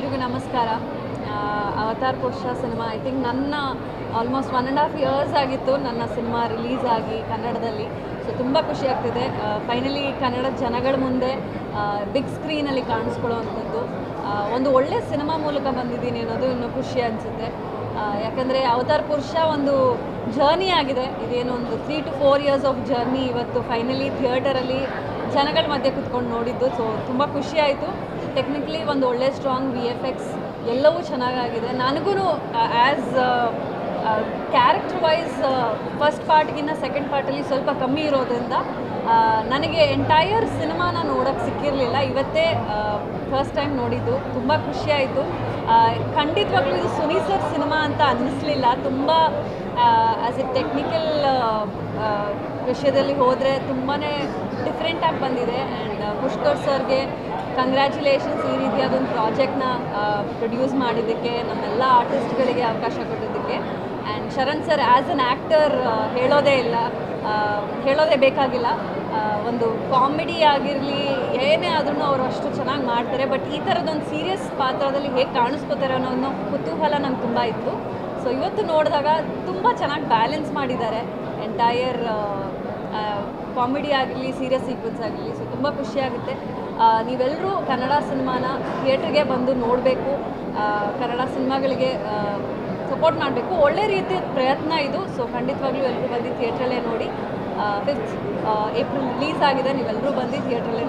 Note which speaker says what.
Speaker 1: ಎಲ್ರಿಗೂ ನಮಸ್ಕಾರ. Avatar Purusha cinema I think ನನ್ನ almost one and half years ಆಗಿತ್ತು ನನ್ನ ಸಿನಿಮಾ ರಿಲೀಸ್ ಆಗಿ ಕನ್ನಡದಲ್ಲಿ. ಸೊ ತುಂಬ ಖುಷಿ ಆಗ್ತಿದೆ. ಫೈನಲಿ ಕನ್ನಡ ಜನಗಳ ಮುಂದೆ ಬಿಗ್ ಸ್ಕ್ರೀನಲ್ಲಿ ಕಾಣಿಸ್ಕೊಳ್ಳೋವಂಥದ್ದು. ಒಂದು ಒಳ್ಳೆ ಸಿನಿಮಾ ಮೂಲಕ ಬಂದಿದ್ದೀನಿ ಅನ್ನೋದು ಇನ್ನೂ ಖುಷಿ ಅನಿಸುತ್ತೆ. ಯಾಕಂದರೆ ಅವತಾರ್ ಪುರುಷ ಒಂದು ಜರ್ನಿ ಆಗಿದೆ. ಇದೇನು ಒಂದು three two four years of journey ಇವತ್ತು ಫೈನಲಿ ಥಿಯೇಟರಲ್ಲಿ ಜನಗಳ ಮಧ್ಯೆ ಕುತ್ಕೊಂಡು ನೋಡಿದ್ದು. ಸೊ ತುಂಬ ಖುಷಿ ಆಯಿತು. ಟೆಕ್ನಿಕಲಿ ಒಂದು ಒಳ್ಳೆ ಸ್ಟ್ರಾಂಗ್ ವಿ ಎಫ್ ಎಕ್ಸ್ ಎಲ್ಲವೂ ಚೆನ್ನಾಗಾಗಿದೆ. ನನಗೂ ಆ್ಯಸ್ ಕ್ಯಾರೆಕ್ಟರ್ ವೈಸ್ ಫಸ್ಟ್ ಪಾರ್ಟ್ಗಿಂತ ಸೆಕೆಂಡ್ ಪಾರ್ಟಲ್ಲಿ ಸ್ವಲ್ಪ ಕಮ್ಮಿ ಇರೋದ್ರಿಂದ ನನಗೆ ಎಂಟೈರ್ ಸಿನಿಮಾನ ನೋಡೋಕ್ಕೆ ಸಿಕ್ಕಿರಲಿಲ್ಲ. ಇವತ್ತೇ ಫಸ್ಟ್ ಟೈಮ್ ನೋಡಿದ್ದು. ತುಂಬ ಖುಷಿಯಾಯಿತು ಖಂಡಿತವಾಗ್ಲೂ ಇದು ಸುನಿ ಸರ್ ಸಿನಿಮಾ ಅಂತ ಅನ್ನಿಸ್ಲಿಲ್ಲ. ತುಂಬ ಆ್ಯಸ್ ಎ ಟೆಕ್ನಿಕಲ್ ವಿಷಯದಲ್ಲಿ ಹೋದರೆ ತುಂಬಾ ಡಿಫ್ರೆಂಟಾಗಿ ಬಂದಿದೆ. ಆ್ಯಂಡ್ ಪುಷ್ಕರ್ ಸರ್ಗೆ ಕಂಗ್ರ್ಯಾಚುಲೇಷನ್ಸ್ ಈ ರೀತಿಯಾದೊಂದು ಪ್ರಾಜೆಕ್ಟ್ನ ಪ್ರೊಡ್ಯೂಸ್ ಮಾಡಿದ್ದಕ್ಕೆ, ನಮ್ಮೆಲ್ಲ ಆರ್ಟಿಸ್ಟ್ಗಳಿಗೆ ಅವಕಾಶ ಕೊಟ್ಟಿದ್ದಕ್ಕೆ. And Sharan sir as an actor ಹೇಳೋದೇ ಇಲ್ಲ. ಹೇಳೋದೇ ಬೇಕಾಗಿಲ್ಲ. ಒಂದು ಕಾಮಿಡಿ ಆಗಿರಲಿ, ಏನೇ ಆದ್ರೂ ಅವರು ಅಷ್ಟು ಚೆನ್ನಾಗಿ ಮಾಡ್ತಾರೆ. ಬಟ್ ಈ ಥರದೊಂದು ಸೀರಿಯಸ್ ಪಾತ್ರದಲ್ಲಿ ಹೇಗೆ ಕಾಣಿಸ್ಕೋತಾರೆ ಅನ್ನೋ ಅನ್ನೋ ಕುತೂಹಲ ನಂಗೆ ತುಂಬ ಇತ್ತು. ಸೊ ಇವತ್ತು ನೋಡಿದಾಗ ತುಂಬ ಚೆನ್ನಾಗಿ ಬ್ಯಾಲೆನ್ಸ್ ಮಾಡಿದ್ದಾರೆ. ಎಂಟೈರ್ ಕಾಮಿಡಿ ಆಗಲಿ ಸೀರಿಯಸ್ ಸೀಕ್ವೆನ್ಸ್ ಆಗಲಿ ಸೊ ತುಂಬ ಖುಷಿಯಾಗುತ್ತೆ ನೀವೆಲ್ಲರೂ ಕನ್ನಡ ಸಿನಿಮಾನ ಥಿಯೇಟ್ರಿಗೆ ಬಂದು ನೋಡಬೇಕು. ಕನ್ನಡ ಸಿನಿಮಾಗಳಿಗೆ ಸಪೋರ್ಟ್ ಮಾಡಬೇಕು. ಒಳ್ಳೆ ರೀತಿಯ ಪ್ರಯತ್ನ ಇದು. ಸೊ ಖಂಡಿತವಾಗ್ಲೂ ಎಲ್ಲರೂ ಬಂದು ಥಿಯೇಟ್ರಲ್ಲೇ ನೋಡಿ. ಫಿಫ್ತ್ ಏಪ್ರಿಲ್ ರಿಲೀಸ್ ಆಗಿದೆ. ನೀವೆಲ್ಲರೂ ಬಂದು ಥಿಯೇಟ್ರಲ್ಲೇ